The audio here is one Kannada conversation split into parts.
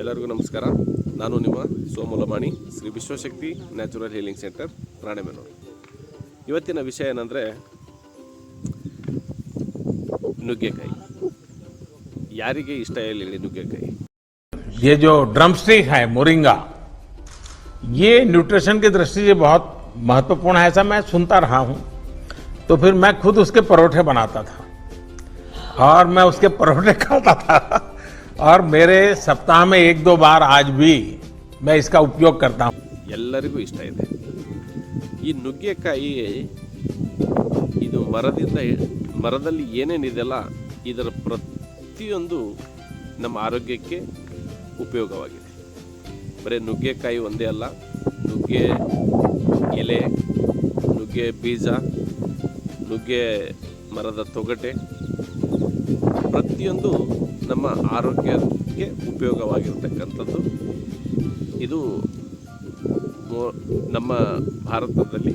ಎಲ್ಲರಿಗೂ ನಮಸ್ಕಾರ ನಾನು ನಿಮ್ಮ ಸೋಮುಲಮಾಣಿ Shri Vishwashakti natural healing centre Ranebennur ಇವತ್ತಿನ ವಿಷಯ ಏನಂದರೆ ನುಗ್ಗೆಕಾಯಿ ಯಾರಿಗೆ ಇಷ್ಟ ಇಲ್ಲ ಹೇಳಿ ನುಗ್ಗೆಕಾಯಿ ये जो ड्रम स्टिक है मोरिंगा ये न्यूट्रिशन की दृष्टि से बहुत महत्वपूर्ण है ऐसा मैं सुनता रहा हूँ तो फिर मैं खुद उसके परोठे बनाता था और मैं उसके परोठे खाता था और मेरे सप्ताह में एक दो बार आज भी मैं इसका उपयोग करता हूँ ಎಲ್ಲರಿಗೂ ಇಷ್ಟ ಇದೆ ಈ ನುಗ್ಗೆಕಾಯಿ ಇದು ಮರದಿಂದ ಮರದಲ್ಲಿ ಏನೇನಿದೆಯಲ್ಲ ಇದರ ಪ್ರತಿಯೊಂದು ನಮ್ಮ ಆರೋಗ್ಯಕ್ಕೆ ಉಪಯೋಗವಾಗಿದೆ ಬರೀ ನುಗ್ಗೆಕಾಯಿ ಒಂದೇ ಅಲ್ಲ ನುಗ್ಗೆ ಎಲೆ ನುಗ್ಗೆ ಬೀಜ ನುಗ್ಗೆ ಮರದ ತೊಗಟೆ ಪ್ರತಿಯೊಂದು ನಮ್ಮ ಆರೋಗ್ಯಕ್ಕೆ ಉಪಯೋಗವಾಗಿರ್ತಕ್ಕಂಥದ್ದು. ಇದು ನಮ್ಮ ಭಾರತದಲ್ಲಿ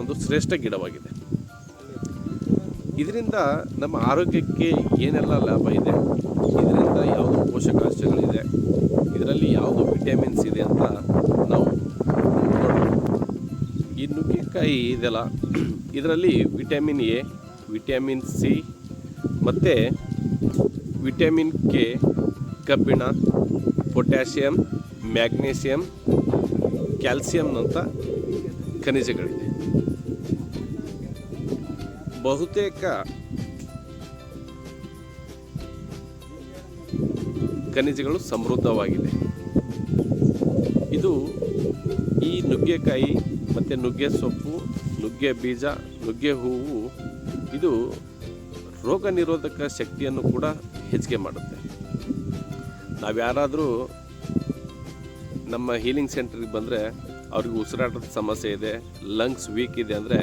ಒಂದು ಶ್ರೇಷ್ಠ ಗಿಡವಾಗಿದೆ. ಇದರಿಂದ ನಮ್ಮ ಆರೋಗ್ಯಕ್ಕೆ ಏನೆಲ್ಲ ಲಾಭ ಇದೆ? ಇದರಿಂದ ಯಾವುದು ಪೋಷಕಾಂಶಗಳಿದೆ? ಇದರಲ್ಲಿ ಯಾವುದು ವಿಟಮಿನ್ಸ್ ಇದೆ ಅಂತ ನಾವು ಈ ನುಗ್ಗೆಕಾಯಿ ಇದೆಲ್ಲ, ಇದರಲ್ಲಿ ವಿಟಮಿನ್ ಎ, ವಿಟಮಿನ್ ಸಿ ಮತ್ತು ವಿಟಮಿನ್ ಕೆ, ಕಬ್ಬಿಣ, ಪೊಟ್ಯಾಷಿಯಂ, ಮ್ಯಾಗ್ನೀಸಿಯಂ ಕ್ಯಾಲ್ಸಿಯಂನಂಥ ಖನಿಜಗಳಿದೆ. ಬಹುತೇಕ ಖನಿಜಗಳು ಸಮೃದ್ಧವಾಗಿದೆ. ಇದು ಈ ನುಗ್ಗೆಕಾಯಿ ಮತ್ತು ನುಗ್ಗೆ ಸೊಪ್ಪು, ನುಗ್ಗೆ ಬೀಜ, ನುಗ್ಗೆ ಹೂವು, ಇದು ರೋಗ ನಿರೋಧಕ ಶಕ್ತಿಯನ್ನು ಕೂಡ ಹೆಚ್ಚಿಗೆ ಮಾಡುತ್ತೆ. ನಾವು ಯಾರಾದರೂ ನಮ್ಮ ಹೀಲಿಂಗ್ ಸೆಂಟ್ರಿಗೆ ಬಂದರೆ ಅವ್ರಿಗೆ ಉಸಿರಾಟದ ಸಮಸ್ಯೆ ಇದೆ ಲಂಗ್ಸ್ ವೀಕ್ ಇದೆ ಅಂದರೆ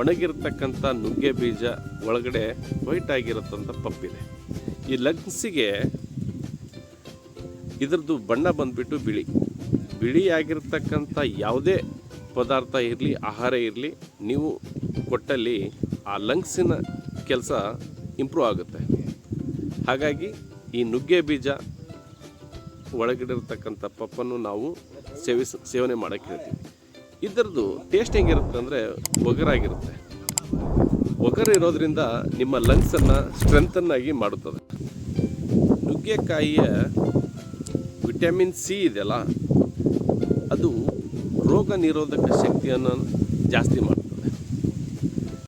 ಒಣಗಿರ್ತಕ್ಕಂಥ ನುಗ್ಗೆ ಬೀಜ ಒಳಗಡೆ ವೈಟ್ ಆಗಿರತ್ತಂಥ ಪಪ್ಪಿದೆ ಈ ಲಂಗ್ಸಿಗೆ ಇದ್ರದ್ದು ಬಣ್ಣ ಬಂದುಬಿಟ್ಟು ಬಿಳಿ. ಬಿಳಿ ಆಗಿರ್ತಕ್ಕಂಥ ಯಾವುದೇ ಪದಾರ್ಥ ಇರಲಿ, ಆಹಾರ ಇರಲಿ, ನೀವು ಕೊಟ್ಟಲ್ಲಿ ಆ ಲಂಗ್ಸಿನ ಕೆಲಸ ಇಂಪ್ರೂವ್ ಆಗುತ್ತೆ. ಹಾಗಾಗಿ ಈ ನುಗ್ಗೆ ಬೀಜ ಒಳಗಿಡಿರ್ತಕ್ಕಂಥ ಪಪ್ಪನ್ನು ನಾವು ಸೇವಿಸ ಸೇವನೆ ಮಾಡೋಕ್ಕೆ ಹೇಳ್ತೀವಿ. ಇದರದ್ದು ಟೇಸ್ಟ್ ಹೆಂಗಿರುತ್ತೆ ಅಂದರೆ ಒಗರಾಗಿರುತ್ತೆ. ಒಗರ ಇರೋದ್ರಿಂದ ನಿಮ್ಮ ಲಂಗ್ಸನ್ನು ಸ್ಟ್ರೆಂಥನ್ನಾಗಿ ಮಾಡುತ್ತದೆ. ನುಗ್ಗೆಕಾಯಿಯ ವಿಟಮಿನ್ ಸಿ ಇದೆಯಲ್ಲ, ಅದು ರೋಗ ನಿರೋಧಕ ಶಕ್ತಿಯನ್ನು ಜಾಸ್ತಿ ಮಾಡುತ್ತೆ